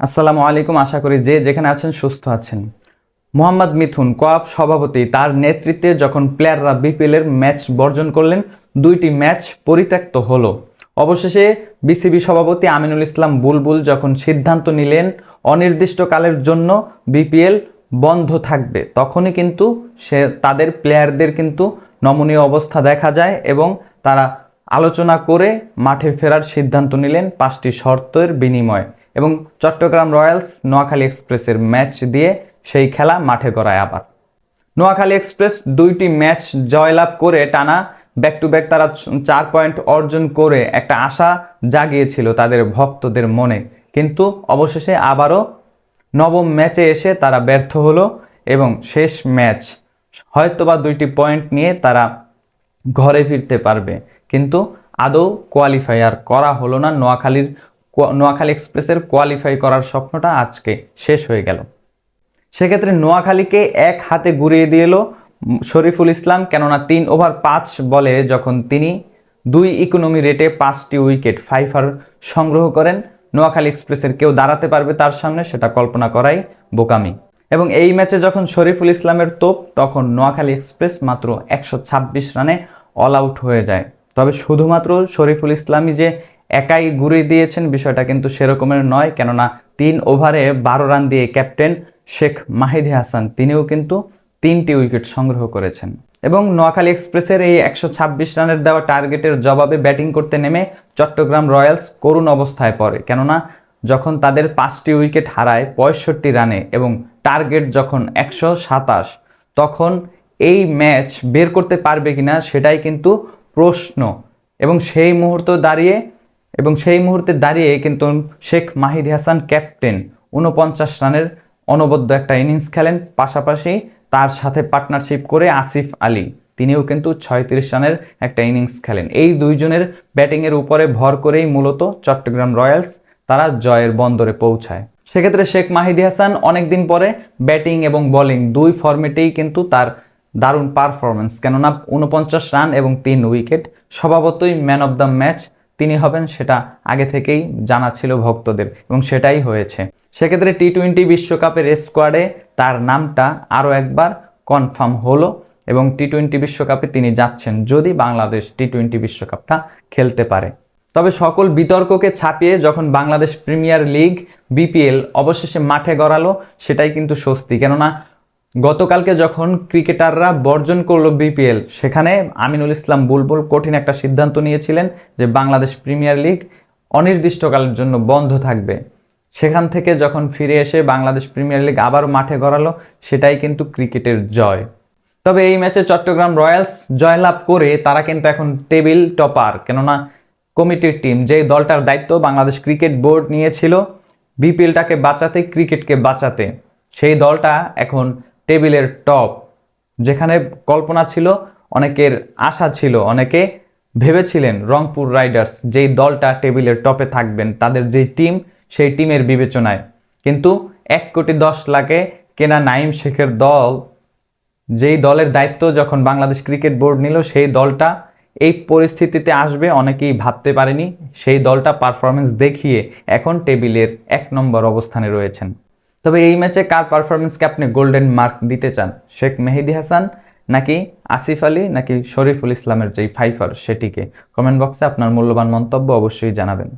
আসসালামু আলাইকুম, আশা করি যে যেখানে আছেন সুস্থ আছেন। মোহাম্মদ মিথুন কোয়াব সভাপতি তার নেতৃত্বে যখন প্লেয়াররা বিপিএলের ম্যাচ বর্জন করলেন, দুইটি ম্যাচ পরিত্যক্ত হলো। অবশেষে বিসিবি সভাপতি আমিনুল ইসলাম বুলবুল যখন সিদ্ধান্ত নিলেন, অনির্দিষ্টকালের জন্য বিপিএল বন্ধ থাকবে, তখনই কিন্তু সে তাদের প্লেয়ারদের কিন্তু নমনীয় অবস্থা দেখা যায় এবং তারা আলোচনা করে মাঠে ফেরার সিদ্ধান্ত নিলেন পাঁচটি শর্তের বিনিময়ে। এবং চট্টগ্রাম রয়্যালস নোয়াখালী এক্সপ্রেসের ম্যাচ দিয়ে সেই খেলা মাঠে গড়ায় আবার। নোয়াখালী এক্সপ্রেস দুইটি ম্যাচ জয়লাভ করে টানা ব্যাক টু ব্যাক তারা চার পয়েন্ট অর্জন করে একটা আশা জাগিয়েছিল তাদের ভক্তদের মনে। কিন্তু অবশেষে আবারও নবম ম্যাচে এসে তারা ব্যর্থ হলো এবং শেষ ম্যাচ হয়তোবা দুইটি পয়েন্ট নিয়ে তারা ঘরে ফিরতে পারবে। কিন্তু আদৌ কোয়ালিফাই আর করা হলো না নোয়াখালীর নোয়াখালী এক্সপ্রেসের কোয়ালিফাই করার স্বপ্নটা আজকে শেষ হয়ে গেল। সেক্ষেত্রে নোয়াখালীকে এক হাতে ঘুরিয়ে দিয়ে এলো শরীফুল ইসলাম, কেননা তিন ওভার পাঁচ বলে যখন তিনি দুই ইকোনমি রেটে পাঁচটি উইকেট ফাইফার সংগ্রহ করেন, নোয়াখালী এক্সপ্রেসের কেউ দাঁড়াতে পারবে তার সামনে, সেটা কল্পনা করাই বোকামি। এবং এই ম্যাচে যখন শরীফুল ইসলামের তোপ, তখন নোয়াখালী এক্সপ্রেস মাত্র একশো ছাব্বিশ রানে অল আউট হয়ে যায়। তবে শুধুমাত্র শরীফুল ইসলামই যে একাই ঘুরিয়ে দিয়েছেন বিষয়টা কিন্তু সেরকমের নয়, কেননা তিন ওভারে বারো রান দিয়ে ক্যাপ্টেন শেখ মাহিদি হাসান, তিনিও কিন্তু তিনটি উইকেট সংগ্রহ করেছেন। এবং নোয়াখালী এক্সপ্রেসের এই একশো ছাব্বিশ রানের দেওয়া টার্গেটের জবাবে ব্যাটিং করতে নেমে চট্টগ্রাম রয়্যালস করুণ অবস্থায় পড়ে, কেননা যখন তাদের পাঁচটি উইকেট হারায় পঁয়ষট্টি রানে এবং টার্গেট যখন একশো সাতাশ, তখন এই ম্যাচ বের করতে পারবে কিনা সেটাই কিন্তু প্রশ্ন। এবং সেই মুহূর্ত দাঁড়িয়ে এবং সেই মুহূর্তে দাঁড়িয়ে কিন্তু শেখ মাহিদি হাসান ক্যাপ্টেন উনপঞ্চাশ রানের অনবদ্য একটা ইনিংস খেলেন। পাশাপাশি তার সাথে পার্টনারশিপ করে আসিফ আলী, তিনিও কিন্তু ছয়ত্রিশ রানের একটা ইনিংস খেলেন। এই দুইজনের ব্যাটিংয়ের উপরে ভর করেই মূলত চট্টগ্রাম রয়্যালস তারা জয়ের বন্দরে পৌঁছায়। সেক্ষেত্রে শেখ মাহিদি হাসান অনেকদিন পরে ব্যাটিং এবং বোলিং দুই ফর্মেটেই কিন্তু তার দারুণ পারফরমেন্স কেননা উনপঞ্চাশ রান এবং তিন উইকেট, স্বভাবতই ম্যান অফ দ্য ম্যাচ তিনি হবেন সেটা আগে থেকেই জানা ছিল ভক্তদের এবং সেটাই হয়েছে। সেক্ষেত্রে টি টোয়েন্টি বিশ্বকাপের স্কোয়াডে তার নামটা আরও একবার কনফার্ম হলো এবং টি টোয়েন্টি বিশ্বকাপে তিনি যাচ্ছেন যদি বাংলাদেশ টি টোয়েন্টি বিশ্বকাপটা খেলতে পারে। তবে সকল বিতর্ককে ছাপিয়ে যখন বাংলাদেশ প্রিমিয়ার লিগ বিপিএল অবশেষে মাঠে গড়ালো, সেটাই কিন্তু স্বস্তি। কেননা গতকালকে যখন ক্রিকেটাররা বর্জন করল বিপিএল, সেখানে আমিনুল ইসলাম বুলবুল কঠিন একটা সিদ্ধান্ত নিয়েছিলেন যে বাংলাদেশ প্রিমিয়ার লিগ অনির্দিষ্টকালের জন্য বন্ধ থাকবে। সেখান থেকে যখন ফিরে এসে বাংলাদেশ প্রিমিয়ার লিগ আবার মাঠে গড়ালো, সেটাই কিন্তু ক্রিকেটের জয়। তবে এই ম্যাচে চট্টগ্রাম রয়্যালস জয়লাভ করে তারা কিন্তু এখন টেবিল টপার, কেননা কমিটির টিম, যেই দলটার দায়িত্ব বাংলাদেশ ক্রিকেট বোর্ড নিয়েছিল, বিপিএলটাকে বাঁচাতে, ক্রিকেটকে বাঁচাতে। সেই দলটা এখন টেবিলের টপ, যেখানে কল্পনা ছিল, অনেকের আশা ছিল, অনেকে ভেবেছিলেন রংপুর রাইডার্স যেই দলটা টেবিলের টপে থাকবেন, তাদের যেই টিম, সেই টিমের বিবেচনায়। কিন্তু এক কোটি দশ লাখে কেনা নাইম শেখের দল, যেই দলের দায়িত্ব যখন বাংলাদেশ ক্রিকেট বোর্ড নিল, সেই দলটা এই পরিস্থিতিতে আসবে, অনেকেই ভাবতে পারেনি, সেই দলটা পারফরমেন্স দেখিয়ে এখন টেবিলের এক নম্বর অবস্থানে রয়েছেন। তবে এই ম্যাচে কার পারফরমেন্সকে আপনি গোল্ডেন মার্ক দিতে চান? শেখ মেহেদি হাসান নাকি আসিফ আলী নাকি শরীফুল ইসলামের যেই ফাইফার সেটিকে? কমেন্ট বক্সে আপনার মূল্যবান মন্তব্য অবশ্যই জানাবেন।